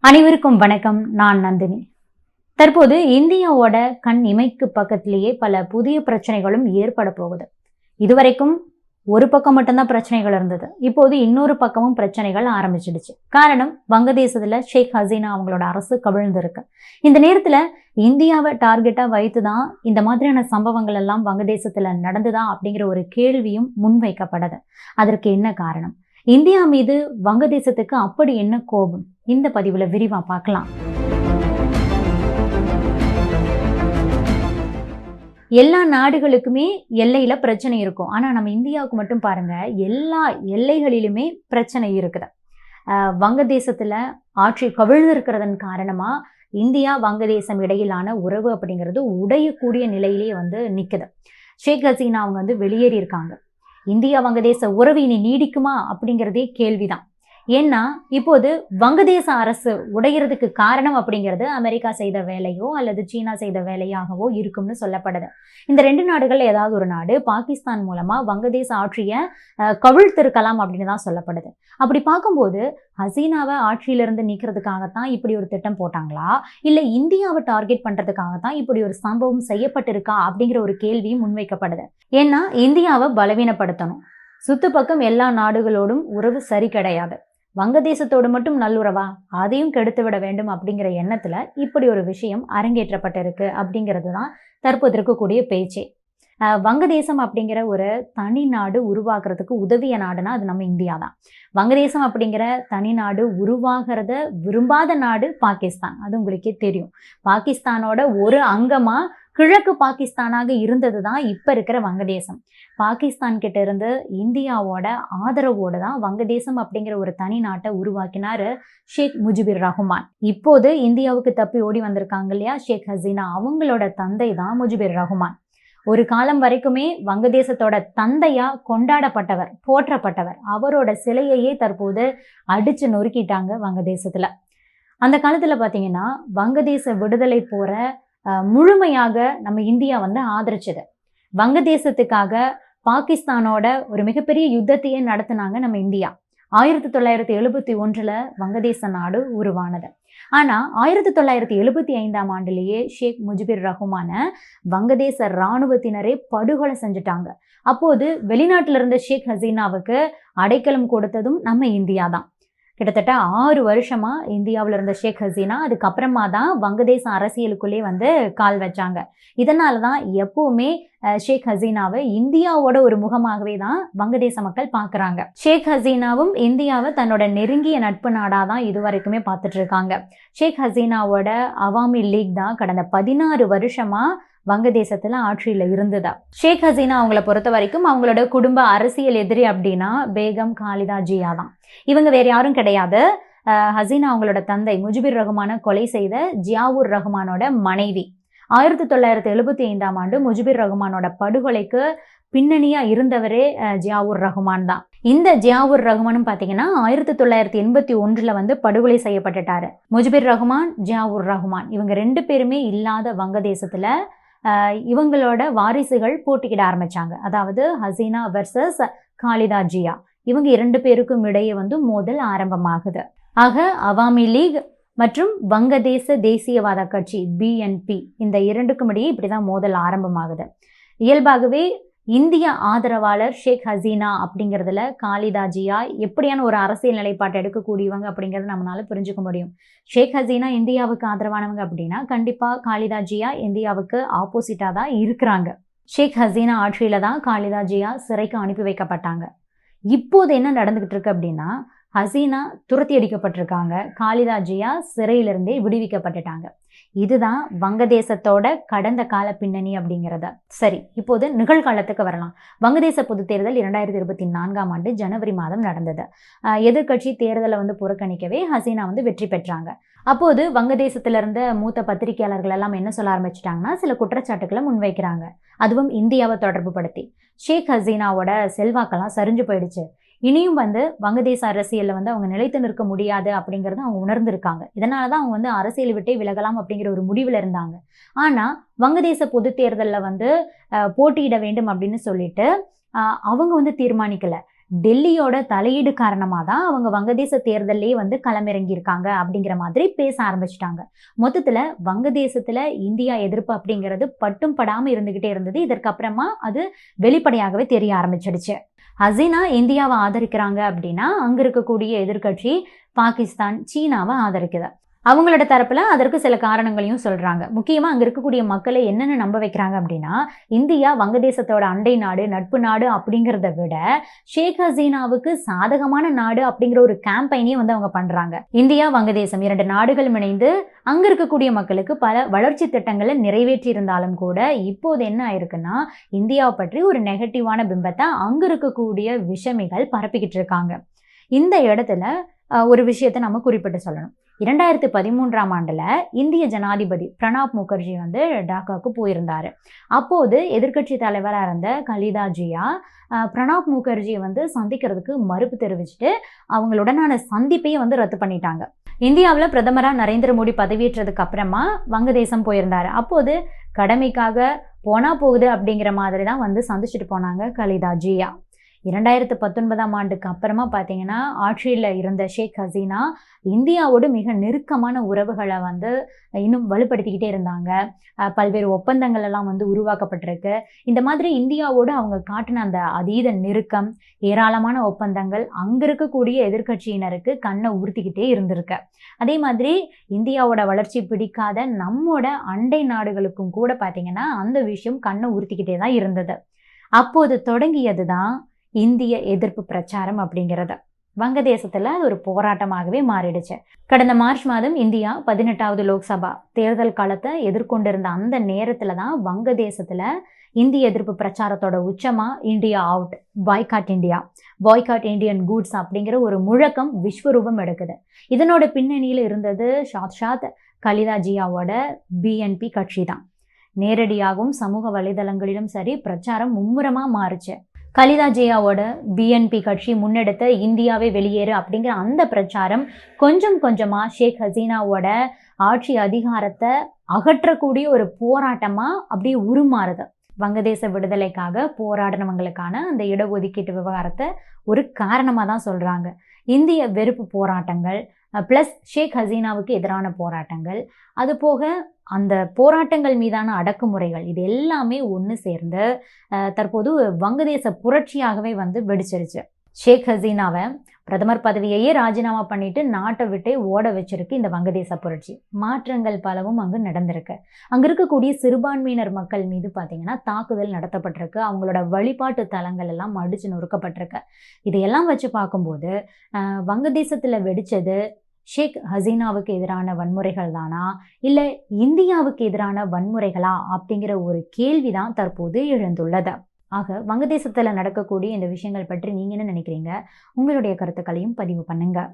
அனைவருக்கும் வணக்கம். நான் நந்தினி. தற்போது இந்தியாவோட கண் இமைக்கு பக்கத்திலேயே பல புதிய பிரச்சனைகளும் ஏற்பட போகுது. இதுவரைக்கும் ஒரு பக்கம் மட்டும்தான் பிரச்சனைகள் இருந்தது. இப்போது இன்னொரு பக்கமும் பிரச்சனைகள் ஆரம்பிச்சிடுச்சு. காரணம் வங்கதேசத்துல ஷேக் ஹசீனா அவங்களோட அரசு கவிழ்ந்திருக்கு. இந்த நேரத்துல இந்தியாவை டார்கெட்டா வைத்து தான் இந்த மாதிரியான சம்பவங்கள் எல்லாம் வங்கதேசத்துல நடந்துதா அப்படிங்கிற ஒரு கேள்வியும் முன்வைக்கப்படுது அதற்கு என்ன காரணம்? இந்தியா மீது வங்கதேசத்துக்கு அப்படி என்ன கோபம்? இந்த பதிவில் விரிவாக பார்க்கலாம். எல்லா நாடுகளுக்குமே எல்லையில பிரச்சனை இருக்கும். ஆனா நம்ம இந்தியாவுக்கு மட்டும் பாருங்க எல்லா எல்லைகளிலுமே பிரச்சனை இருக்குது. வங்கதேசத்துல ஆட்சி கவிழ்ந்திருக்கிறதன் காரணமா இந்தியா வங்கதேசம் இடையிலான உறவு அப்படிங்கிறது உடையக்கூடிய நிலையிலேயே வந்து நிற்குது ஷேக் ஹசீனா அவங்க வந்து வெளியேறி இருக்காங்க இந்தியா வங்கதேச உறவு இனி நீடிக்குமா அப்படிங்கிறதே கேள்விதான். ஏன்னா இப்போது வங்கதேச அரசு உடையிறதுக்கு காரணம் அப்படிங்கிறது அமெரிக்கா செய்த வேலையோ அல்லது சீனா செய்த வேலையாகவோ இருக்கும்னு சொல்லப்படுது. இந்த ரெண்டு நாடுகள் ஏதாவது ஒரு நாடு பாகிஸ்தான் மூலமா வங்கதேச ஆட்சியை கவிழ்த்திருக்கலாம் அப்படின்னு தான் சொல்லப்படுது. அப்படி பார்க்கும்போது ஹசீனாவை ஆட்சியிலிருந்து நீக்கிறதுக்காகத்தான் இப்படி ஒரு திட்டம் போட்டாங்களா? இல்லை இந்தியாவை டார்கெட் பண்றதுக்காகத்தான் இப்படி ஒரு சம்பவம் செய்யப்பட்டிருக்கா? அப்படிங்கிற ஒரு கேள்வியும் முன்வைக்கப்படுது. ஏன்னா இந்தியாவை பலவீனப்படுத்தணும். சுத்து பக்கம் எல்லா நாடுகளோடும் உறவு சரி கிடையாது. வங்கதேசத்தோடு மட்டும் நல்லுறவா? அதையும் கெடுத்து விட வேண்டும் அப்படிங்கிற எண்ணத்துல இப்படி ஒரு விஷயம் அரங்கேற்றப்பட்டிருக்கு அப்படிங்கிறது தான் தற்போது இருக்கக்கூடிய பேச்சே. வங்கதேசம் அப்படிங்கிற ஒரு தனி நாடு உருவாக்குறதுக்கு உதவிய நாடுனா அது நம்ம இந்தியா தான் வங்கதேசம் அப்படிங்கிற தனி நாடு உருவாகிறத விரும்பாத நாடு பாகிஸ்தான். அது உங்களுக்கே தெரியும். பாகிஸ்தானோட ஒரு அங்கமாக கிழக்கு பாகிஸ்தானாக இருந்தது தான் இப்போ இருக்கிற வங்கதேசம். பாகிஸ்தான் கிட்ட இருந்து இந்தியாவோட ஆதரவோடு தான் வங்கதேசம் அப்படிங்கிற ஒரு தனி நாட்டை உருவாக்கினாரு ஷேக் முஜிபுர் ரஹ்மான். இப்போது இந்தியாவுக்கு தப்பி ஓடி வந்திருக்காங்க இல்லையா? ஷேக் ஹசீனா அவங்களோட தந்தை தான் முஜிபுர் ரஹ்மான். ஒரு காலம் வரைக்குமே வங்கதேசத்தோட தந்தையா கொண்டாடப்பட்டவர் போற்றப்பட்டவர். அவரோட சிலையையே தற்போது அடிச்சு நொறுக்கிட்டாங்க வங்கதேசத்துல. அந்த காலத்துல பாத்தீங்கன்னா வங்கதேச விடுதலை போற முழுமையாக நம்ம இந்தியா வந்து ஆதரிச்சது. வங்கதேசத்துக்காக பாகிஸ்தானோட ஒரு மிகப்பெரிய யுத்தத்தையே நடத்தினாங்க நம்ம இந்தியா. ஆயிரத்தி தொள்ளாயிரத்தி எழுபத்தி ஒன்றில் வங்கதேச நாடு உருவானது. ஆனால் ஆயிரத்தி தொள்ளாயிரத்தி எழுபத்தி ஐந்தாம் ஆண்டுலேயே ஷேக் முஜிபுர் ரஹ்மான வங்கதேச இராணுவத்தினரே படுகொலை செஞ்சுட்டாங்க. அப்போது வெளிநாட்டில் இருந்த ஷேக் ஹசீனாவுக்கு அடைக்கலம் கொடுத்ததும் நம்ம இந்தியா தான். கிட்டத்தட்ட ஆறு வருஷமா இந்தியாவில் இருந்த ஷேக் ஹசீனா அதுக்கப்புறமா தான் வங்கதேச அரசியலுக்குள்ளே வந்து கால் வச்சாங்க. இதனால தான் எப்பவுமே ஷேக் ஹசீனாவை இந்தியாவோட ஒரு முகமாகவே தான் வங்கதேச மக்கள் பார்க்குறாங்க ஷேக் ஹசீனாவும் இந்தியாவை தன்னோட நெருங்கிய நட்பு நாடாக தான் இதுவரைக்குமே பார்த்துட்டு இருக்காங்க. ஷேக் ஹசீனாவோட அவாமி லீக் தான் கடந்த பதினாறு வருஷமாக வங்கதேசத்துல ஆட்சியில இருந்ததா? ஷேக் ஹசீனா அவங்கள பொறுத்த வரைக்கும் அவங்களோட குடும்ப அரசியல் எதிரி அப்படின்னா பேகம் காலிதா ஜியா தான். இவங்க வேற யாரும் கிடையாது. ஹசீனா அவங்களோட தந்தை முஜிபுர் ரஹ்மான கொலை செய்த ஜியாவுர் ரஹ்மானோட மனைவி. ஆயிரத்தி தொள்ளாயிரத்தி எழுபத்தி ஐந்தாம் ஆண்டு முஜிபுர் ரஹ்மானோட படுகொலைக்கு பின்னணியா இருந்தவரே ஜியாவூர் ஜியாவுர் ரஹ்மான் தான். இந்த ஜியாவுர் ரஹ்மானும் பாத்தீங்கன்னா ஆயிரத்தி தொள்ளாயிரத்தி எண்பத்தி ஒன்றுல வந்து படுகொலை செய்யப்பட்டுட்டாரு. முஜிபுர் ரஹ்மான் ஜியாவுர் ரஹ்மான் இவங்க ரெண்டு பேருமே இல்லாத வங்கதேசத்துல இவங்களோட வாரிசுகள் போட்டிக்கிட ஆரம்பிச்சாங்க. அதாவது ஹசீனா வெர்சஸ் காலிதா ஜியா. இவங்க இரண்டு பேருக்கும் இடையே வந்து மோதல் ஆரம்பமாகுது. ஆக அவாமி லீக் மற்றும் வங்கதேச தேசியவாத கட்சி பிஎன்பி இந்த இரண்டுக்கும் இடையே இப்படிதான் மோதல் ஆரம்பமாகுது. இயல்பாகவே இந்திய ஆதரவாளர் ஷேக் ஹசீனா அப்படிங்கிறதுல காளிதாஜியா எப்படியான ஒரு அரசியல் நிலைப்பாட்டை எடுக்கக்கூடியவங்க அப்படிங்கிறத நம்மளால புரிஞ்சுக்க முடியும். ஷேக் ஹசீனா இந்தியாவுக்கு ஆதரவானவங்க அப்படின்னா கண்டிப்பா காலிதாஜியா இந்தியாவுக்கு ஆப்போசிட்டா தான் இருக்கிறாங்க. ஷேக் ஹசீனா ஆட்சியில தான் காளிதாஜியா சிறைக்கு அனுப்பி வைக்கப்பட்டாங்க. இப்போது என்ன நடந்துகிட்டு இருக்கு அப்படின்னா ஹசீனா துரத்தி அடிக்கப்பட்டிருக்காங்க. காளிதாஜியா சிறையிலிருந்தே விடுவிக்கப்பட்டுட்டாங்க. இதுதான் வங்கதேசத்தோட கடந்த கால பின்னணி அப்படிங்கிறத. சரி இப்போது நிகழ்காலத்துக்கு வரலாம். வங்கதேச பொது தேர்தல் இரண்டாயிரத்தி இருபத்தி நான்காம் ஆண்டு ஜனவரி மாதம் நடந்தது. எதிர்கட்சி எதிர்க்கட்சி தேர்தலை வந்து புறக்கணிக்கவே ஹசீனா வந்து வெற்றி பெற்றாங்க. அப்போது வங்கதேசத்துல இருந்த மூத்த பத்திரிகையாளர்கள் எல்லாம் என்ன சொல்ல ஆரம்பிச்சிட்டாங்கன்னா சில குற்றச்சாட்டுகளை முன்வைக்கிறாங்க. அதுவும் இந்தியாவை தொடர்பு படுத்தி ஷேக் ஹசீனாவோட செல்வாக்கெல்லாம் சரிஞ்சு போயிடுச்சு. இனியும் வந்து வங்கதேச அரசியலில் வந்து அவங்க நிலைத்து நிற்க முடியாது அப்படிங்கிறத அவங்க உணர்ந்திருக்காங்க. இதனால தான் அவங்க வந்து அரசியல் விட்டே விலகலாம் அப்படிங்கிற ஒரு முடிவில் இருந்தாங்க. ஆனால் வங்கதேச பொது தேர்தலில் வந்து போட்டியிட வேண்டும் அப்படின்னு சொல்லிட்டு அவங்க வந்து தீர்மானிக்கல. டெல்லியோட தலையீடு காரணமாக தான் அவங்க வங்கதேச தேர்தலே வந்து களமிறங்கியிருக்காங்க அப்படிங்கிற மாதிரி பேச ஆரம்பிச்சிட்டாங்க. மொத்தத்தில் வங்கதேசத்தில் இந்தியா எதிர்ப்பு அப்படிங்கிறது பட்டும் படாமல் இருந்துக்கிட்டே இருந்தது. இதற்கப்புறமா அது வெளிப்படையாகவே தெரிய ஆரம்பிச்சிடுச்சு. ஹசீனா இந்தியாவை ஆதரிக்கிறாங்க அப்படின்னா அங்கே இருக்கக்கூடிய எதிர்க்கட்சி பாகிஸ்தான் சீனாவை ஆதரிக்குது. அவங்களோட தரப்பில் அதற்கு சில காரணங்களையும் சொல்கிறாங்க முக்கியமாக அங்கே இருக்கக்கூடிய மக்களை என்னென்ன நம்ப வைக்கிறாங்க அப்படின்னா இந்தியா வங்கதேசத்தோட அண்டை நாடு நட்பு நாடு அப்படிங்கிறத விட ஷேக் ஹசீனாவுக்கு சாதகமான நாடு அப்படிங்கிற ஒரு கேம்பெயினையும் வந்து அவங்க பண்ணுறாங்க இந்தியா வங்கதேசம் இரண்டு நாடுகளும் இணைந்து அங்க இருக்கக்கூடிய மக்களுக்கு பல வளர்ச்சி திட்டங்களை நிறைவேற்றி இருந்தாலும் கூட இப்போது என்ன ஆயிருக்குன்னா இந்தியாவை பற்றி ஒரு நெகட்டிவான பிம்பத்தை அங்கே இருக்கக்கூடிய விஷமிகள் பரப்பிக்கிட்டு இருக்காங்க. இந்த இடத்துல ஒரு விஷயத்தை நம்ம குறிப்பிட்டு சொல்லணும். இரண்டாயிரத்தி பதிமூன்றாம் ஆண்டில் இந்திய ஜனாதிபதி பிரணாப் முகர்ஜி வந்து டாக்காவுக்கு போயிருந்தார். அப்போது எதிர்க்கட்சி தலைவராக இருந்த கலிதா ஜியா பிரணாப் முகர்ஜியை வந்து சந்திக்கிறதுக்கு மறுப்பு தெரிவிச்சுட்டு அவங்களுடனான சந்திப்பையே வந்து ரத்து பண்ணிட்டாங்க. இந்தியாவில் பிரதமராக நரேந்திர மோடி பதவியேற்றதுக்கு அப்புறமா வங்கதேசம் போயிருந்தார். அப்போது கடமைக்காக போனா போகுது அப்படிங்கிற மாதிரி தான் வந்து சந்திச்சுட்டு போனாங்க கலிதா ஜியா. இரண்டாயிரத்து பத்தொன்பதாம் ஆண்டுக்கு அப்புறமா பார்த்தீங்கன்னா ஆட்சியில் இருந்த ஷேக் ஹசீனா இந்தியாவோடு மிக நெருக்கமான உறவுகளை வந்து இன்னும் வலுப்படுத்திக்கிட்டே இருந்தாங்க. பல்வேறு ஒப்பந்தங்கள் எல்லாம் வந்து உருவாக்கப்பட்டிருக்கு. இந்த மாதிரி இந்தியாவோடு அவங்க காட்டின அந்த அதீத நெருக்கம் ஏராளமான ஒப்பந்தங்கள் அங்கே இருக்கக்கூடிய எதிர்கட்சியினருக்கு கண்ணை உறுத்திக்கிட்டே இருந்திருக்கு. அதே மாதிரி இந்தியாவோட வளர்ச்சி பிடிக்காத நம்மோட அண்டை நாடுகளுக்கும் கூட பார்த்தீங்கன்னா அந்த விஷயம் கண்ணை உறுத்திக்கிட்டே தான் இருந்தது. அப்போது தொடங்கியது தான் இந்திய எதிர்ப்பு பிரச்சாரம் அப்படிங்கிறது. வங்கதேசத்தில் அது ஒரு போராட்டமாகவே மாறிடுச்சு. கடந்த மார்ச் மாதம் இந்தியா பதினெட்டாவது லோக்சபா தேர்தல் காலத்தை எதிர்கொண்டிருந்த அந்த நேரத்தில் தான் வங்கதேசத்தில் இந்திய எதிர்ப்பு பிரச்சாரத்தோட உச்சமா India out boycott India. Boycott Indian goods அப்படிங்கிற ஒரு முழக்கம் விஸ்வரூபம் எடுக்குது. இதனோட பின்னணியில் இருந்தது ஷாத்ஷாத் கலிதா ஜியாவோட பிஎன்பி கட்சி தான். நேரடியாகவும் சமூக வலைதளங்களிலும் சரி பிரச்சாரம் மும்முரமாக மாறுச்சு. கலிதா ஜெயாவோட பிஎன்பி கட்சி முன்னெடுத்த இந்தியாவே வெளியேறு அப்படிங்கிற அந்த பிரச்சாரம் கொஞ்சம் கொஞ்சமாக ஷேக் ஹசீனாவோட ஆட்சி அதிகாரத்தை அகற்றக்கூடிய ஒரு போராட்டமாக அப்படியே உருமாறுது. வங்கதேச விடுதலைக்காக போராடினவங்களுக்கான அந்த இடஒதுக்கீட்டு விவகாரத்தை ஒரு காரணமாக தான் சொல்கிறாங்க இந்திய வெறுப்பு போராட்டங்கள் ப்ளஸ் ஷேக் ஹசீனாவுக்கு எதிரான போராட்டங்கள் அது போக அந்த போராட்டங்கள் மீதான அடக்குமுறைகள் இது எல்லாமே ஒன்று சேர்ந்து தற்போது வங்கதேச புரட்சியாகவே வந்து வெடிச்சிருச்சு. ஷேக் ஹசீனாவை பிரதமர் பதவியையே ராஜினாமா பண்ணிட்டு நாட்டை விட்டே ஓட வச்சிருக்கு இந்த வங்கதேச புரட்சி. மாற்றங்கள் பலவும் அங்கு நடந்திருக்கு. அங்க இருக்கக்கூடிய சிறுபான்மையினர் மக்கள் மீது பார்த்தீங்கன்னா தாக்குதல் நடத்தப்பட்டிருக்கு. அவங்களோட வழிபாட்டு தலங்கள் எல்லாம் அடிச்சு நொறுக்கப்பட்டிருக்கு. இதையெல்லாம் வச்சு பார்க்கும்போது வங்கதேசத்தில் வெடிச்சது ஷேக் ஹசீனாவுக்கு எதிரான வன்முறைகள் தானா? இல்லை இந்தியாவுக்கு எதிரான வன்முறைகளா? அப்படிங்கிற ஒரு கேள்விதான் தற்போது எழுந்துள்ளது. ஆக வங்கதேசத்தில் நடக்கக்கூடிய இந்த விஷயங்கள் பற்றி நீங்கள் என்ன நினைக்கிறீங்க? உங்களுடைய கருத்துக்களையும் பதிவு பண்ணுங்கள்